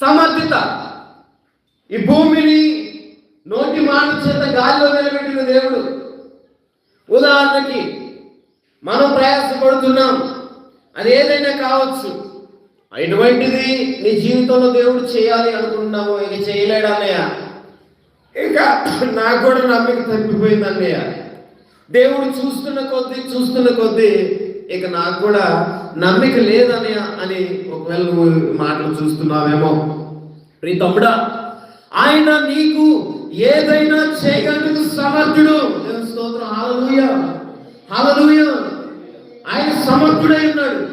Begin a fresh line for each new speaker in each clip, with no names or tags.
సమర్థత. ఈ భూమిని నోటి మాట చేత గాలిలో నిలబెట్టిన దేవుడు. ఉదాహరణకి మనం ప్రయాసపడుతున్నాం అది ఏదైనా కావచ్చు. అటువంటిది నీ జీవితంలో దేవుడు చేయాలి అనుకుంటున్నావు ఇక చేయలేడు అన్నయ్య? ఇంకా నాకు కూడా నమ్మిక తప్పిపోయింది అన్నయ్య. దేవుడు చూస్తున్న కొద్దీ చూస్తున్న కొద్దీ ఇక నాకు కూడా నమ్మిక లేదని అని ఒకవేళ నువ్వు మాటలు చూస్తున్నావేమో. ప్రీ తమ్ముడా ఆయన నీకు ఏదైనా చేయగలిగిన సమర్థుడు. స్తోత్రం. హాలూయ హాలూయ ఆయన సమర్థుడై ఉన్నాడు.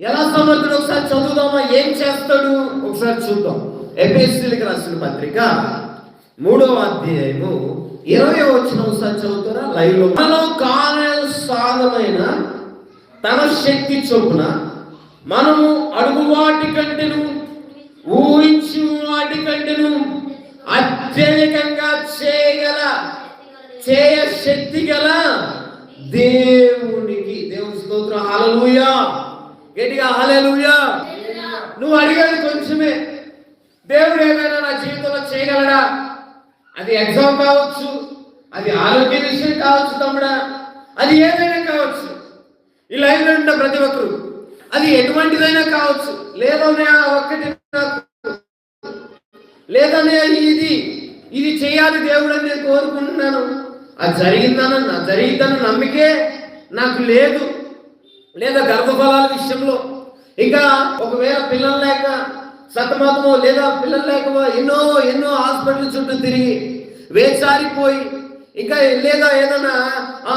ఎలా సమర్థుడు? ఒకసారి చదువుదామా? ఏం చేస్తాడు? ఒకసారి చూద్దాం. ఎపిఎస్సీలకు రాసిన పత్రిక మూడవ అధ్యాయము ఇరవై వచ్చిన ఒకసారి చదువుతారా? లైవ్లో మనలో సాధమైన తన శక్తి చొప్పున మనము అడుగు వాటి కంటేను ఊహించు వాటి కంటేను అత్యధికంగా చేయగల చేయ శక్తి గల దేవునికి దేవుని స్తోత్రం. హలలుయా గట్టిగా హలలుయా నువ్వు అడిగేది కొంచెమే. దేవుడు ఏమైనా నా జీవితంలో చేయగలడా? అది ఎగ్జామ్ కావచ్చు అది ఆరోగ్య విషయం కావచ్చు తమ్ముడా. అది ఏదైనా కావచ్చు. ఈ లైన్లో ఉన్న ప్రతి ఒక్కరు అది ఎటువంటిదైనా కావచ్చు లేదనే ఒక్కటి నాకు లేదనే ఇది ఇది చేయాలి దేవుడు అని నేను కోరుకుంటున్నాను. అది జరిగిందన్న జరిగిందన్న నమ్మికే నాకు లేదు. లేదా గర్భఫలాల విషయంలో ఇంకా ఒకవేళ పిల్లలు లేక సతమతమో లేదా పిల్లలు లేక ఎన్నో ఎన్నో హాస్పిటల్ చుట్టూ తిరిగి వేచారిపోయి ఇంకా లేదా ఏదైనా ఆ,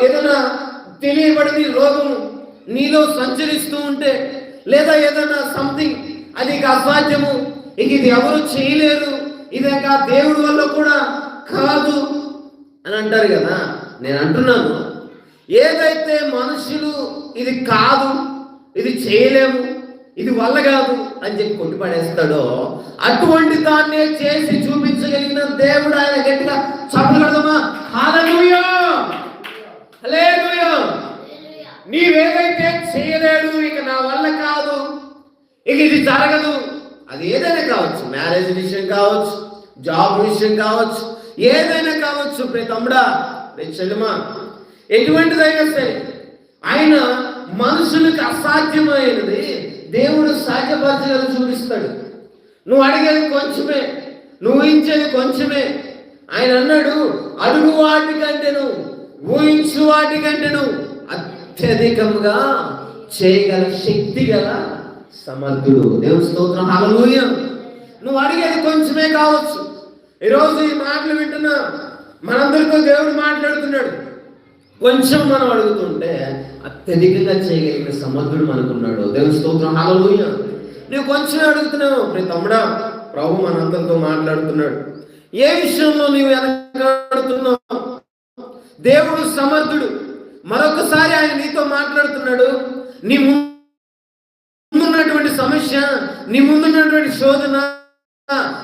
ఏదైనా తెలియబడిన రోగం నీలో సంచరిస్తూ ఉంటే లేదా ఏదైనా సంథింగ్ అది ఇక అసాధ్యము. ఇక ఇది ఎవరు చేయలేరు. ఇది ఇంకా దేవుడి వల్ల కూడా కాదు అని అంటారు కదా. నేను అంటున్నాను. ఏదైతే మనుషులు ఇది కాదు ఇది చేయలేము ఇది వల్ల కాదు అని చెప్పి కొట్టిపడేస్తాడో అటువంటి దాన్నే చేసి చూపించగలిగిన దేవుడు ఆయన గట్టిగా చెప్పగలదమ్మా హల్లెలూయా లేదు నీవేదైతే చేయలేడు. ఇక నా వల్ల కాదు. ఇక ఇది జరగదు. అది ఏదైనా కావచ్చు. మ్యారేజ్ విషయం కావచ్చు జాబ్ విషయం కావచ్చు ఏదైనా కావచ్చు. ప్రే తమ్ముడా రే చెల్లెమా ఎటువంటిదైనా సరే ఆయన మనుషులకు అసాధ్యమైనది. దేవుడు సాధ్యపరచగల చూపిస్తాడు. నువ్వు అడిగేది కొంచెమే నువ్వు ఊహించేది కొంచెమే. ఆయన అన్నాడు అడుగు వాటి నువ్వు ఊహించు వాటి కంటేను. అత్యధికముగా చేయగల శక్తి గల సమర్థుడు. దేవుని స్తోత్రం. హలలుయ నువ్వు అడిగేది కొంచెమే కావచ్చు. ఈరోజు ఈ మాటలు వింటున్నా మనందరితో దేవుడు మాట్లాడుతున్నాడు. కొంచెం మనం అడుగుతుంటే అత్యధికంగా చేయగలిగిన సమర్థుడు మనకున్నాడు. దేవుని స్తోత్రం. హలలుయ నువ్వు కొంచెం అడుగుతున్నావు. ప్రతి తమ్ముడా ప్రభు మనందరితో మాట్లాడుతున్నాడు. ఏ విషయంలో నీవు వెనకాడుతున్నావు? దేవుడు సమర్థుడు. మరొకసారి ఆయన నీతో మాట్లాడుతున్నాడు నీ ముందున్నటువంటి సమస్య నీ ముందున్నటువంటి శోధన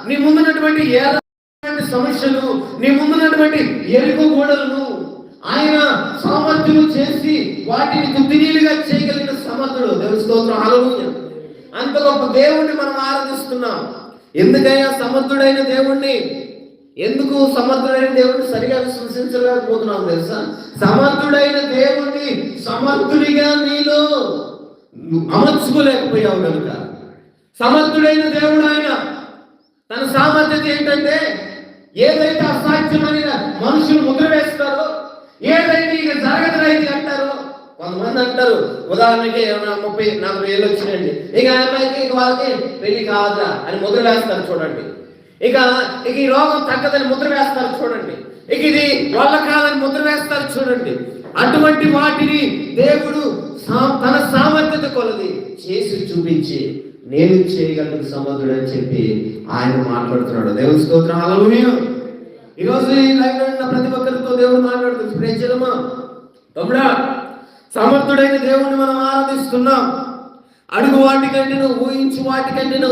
నీ ముందున్నటువంటి ఏలాంటి సమస్యలు నీ ముందున్నటువంటి ఎరుకు గోడలను ఆయన సామర్థ్యం చేసి వాటిని తుదినీలుగా చేయగలిగిన సమర్థుడు. దేవుని స్తోత్రం. అంత గొప్ప దేవుణ్ణి మనం ఆరాధిస్తున్నాం. ఎందుకయ్యా సమర్థుడైన దేవుణ్ణి? ఎందుకు సమర్థుడైన దేవుడిని సరిగా విశ్వసించలేకపోతున్నాం తెలుసా? సమర్థుడైన దేవుణ్ణి సమర్థుడిగా నీలో అమర్చుకోలేకపోయావు కనుక. సమర్థుడైన దేవుడు ఆయన తన సామర్థ్యత ఏంటంటే ఏదైతే అసాధ్యమైన మనుషులు ముద్ర వేస్తారో ఏదైతే ఇక జరగదురైతే అంటారో కొంతమంది అంటారు ఉదాహరణకి ఏమైనా ముప్పై నలభై ఏళ్ళు వచ్చినండి ఇక ఆ అమ్మాయికి ఇక వాళ్ళకి పెళ్ళి కాదురా అని ముద్ర వేస్తారు చూడండి. ఇక ఇక ఈ రోగం తగ్గదని ముద్ర వేస్తారు చూడండి. ఇక ఇది వల్ల కాదని ముద్ర వేస్తారు చూడండి. అటువంటి వాటిని దేవుడు సా- తన సామర్థ్యత కొలది చేసి చూపించి నేను చేయగలను సమర్థుడు అని చెప్పి ఆయన మాట్లాడుతున్నాడు. దేవుని స్తోత్రం హల్లెలూయా. ఈరోజు ఈ లైవ్ ఉన్న ప్రతి ఒక్కరితో దేవుడు మాట్లాడుతుంది ప్రజలమా తమ్ముడా సమర్థుడైన దేవుణ్ణి మనం ఆరాధిస్తున్నాం. అడుగు వాటికంటేను ఊహించు వాటికంటేను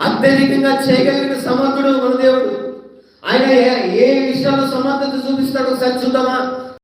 అత్యధికంగా చేయగలిగిన సమర్థుడు మన దేవుడు. ఆయన ఏ- ఏ విషయాల్లో సమర్థత చూపిస్తాడో ఒకసారి చూద్దామా?